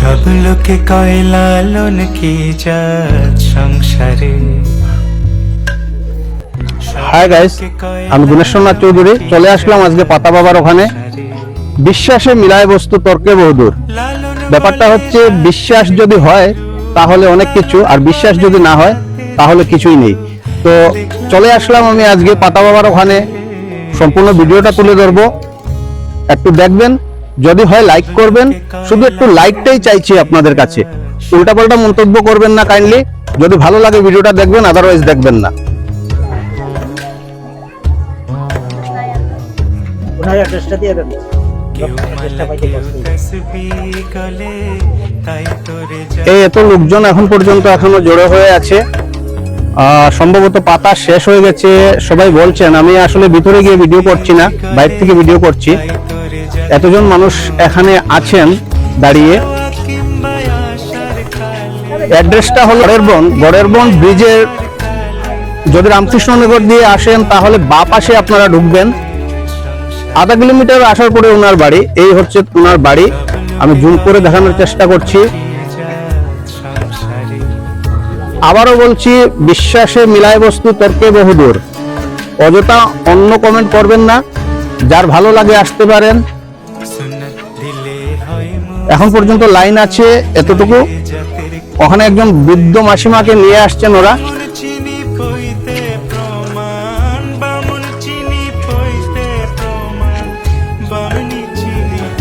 সব লোকে কয় লালন কি জাত সংসারে? হাই গাইস আমি গুণেশ্বরনাথ চৌধুরী। চলে আসলাম আজকে পাতা বাবার ওখানে। বিশ্বাসে মিলায় বস্তু তর্কে বহুদূর ব্যাপারটা হচ্ছে বিশ্বাস যদি হয় তাহলে অনেক কিছু আর বিশ্বাস যদি না হয় তাহলে কিছুই নেই। তো চলে আসলাম আমি আজকে পাতা বাবার ওখানে। সম্পূর্ণ ভিডিওটা তুলে ধরবো। একটু দেখবেন যদি হয় লাইক করবেন শুধু একটু লাইকটাই চাইছি আপনাদের কাছে। উল্টাপাল্টা মন্তব্য করবেন না কাইন্ডলি যদি ভালো লাগে ভিডিওটা দেখবেন আদারওয়াইজ দেখবেন না। ওনার অ্যাড্রেসটা দিয়ে দেন। এই এত লোকজন এখন পর্যন্ত এখনও জড়ো হয়ে আছে। আহ, সম্ভবত পাতা শেষ হয়ে গেছে। সবাই বলছেন আমি আসলে ভিতরে গিয়ে ভিডিও করছি না বাইরে থেকে ভিডিও করছি। এতজন মানুষ এখানে আছেন দাঁড়িয়ে। অ্যাড্রেসটা হলো গড়ের বন গড়ের বন ব্রিজের যদি রামকৃষ্ণনগর দিয়ে আসেন, তাহলে বা পাশে আপনারা ঢুকবেন। আধা কিলোমিটার আসার পরে ওনার বাড়ি। এই হচ্ছে ওনার বাড়ি। আমি জুম করে দেখানোর চেষ্টা করছি। আবারও বলছি, বিশ্বাসে মিলায় বস্তু তর্কে বহুদূর। অযথা অন্য কমেন্ট করবেন না। যার ভালো লাগে আসতে পারেন। এখন পর্যন্ত লাইন আছে এতটুকু। ওখানে একজন বৃদ্ধ মাসিমাকে নিয়ে আসছেন ওরা।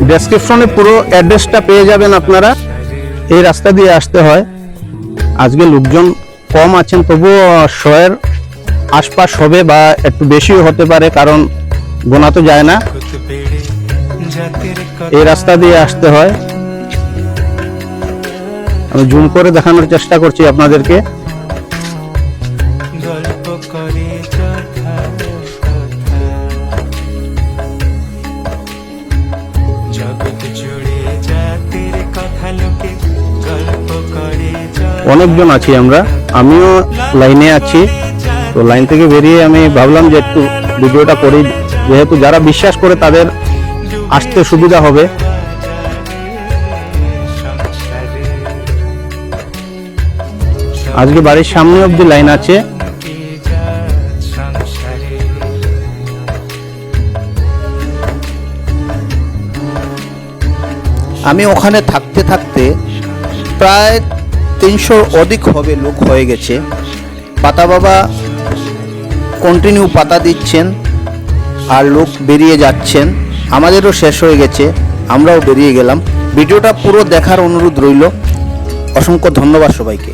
ডেসক্রিপশনে পুরো অ্যাড্রেসটা পেয়ে যাবেন আপনারা। এই রাস্তা দিয়ে আসতে হয়। আজকে লোকজন কম আছেন, তবুও শয়ের আশপাশ হবে বা একটু বেশিও হতে পারে, কারণ গোনা তো যায় না। এই রাস্তা দিয়ে আসতে হয়। আমি জুম করে দেখানোর চেষ্টা করছি আপনাদেরকে। অনেকজন আছি আমরা। আমিও লাইনে আছি। তো লাইন থেকে বেরিয়ে আমি ভাবলাম যে একটু ভিডিওটা করি। যেহেতু যারা বিশ্বাস করে তাদের আসতে সুবিধা হবে। আজকে বাড়ির সামনে অব্দি লাইন আছে। আমি ওখানে থাকতে থাকতে প্রায় তিনশোর অধিক হবে লোক হয়ে গেছে। পাতা বাবা কন্টিনিউ পাতা দিচ্ছেন আর লোক বেরিয়ে যাচ্ছেন। আমাদেরও শেষ হয়ে গেছে, আমরাও বেরিয়ে গেলাম। ভিডিওটা পুরো দেখার অনুরোধ রইল। অসংখ্য ধন্যবাদ সবাইকে।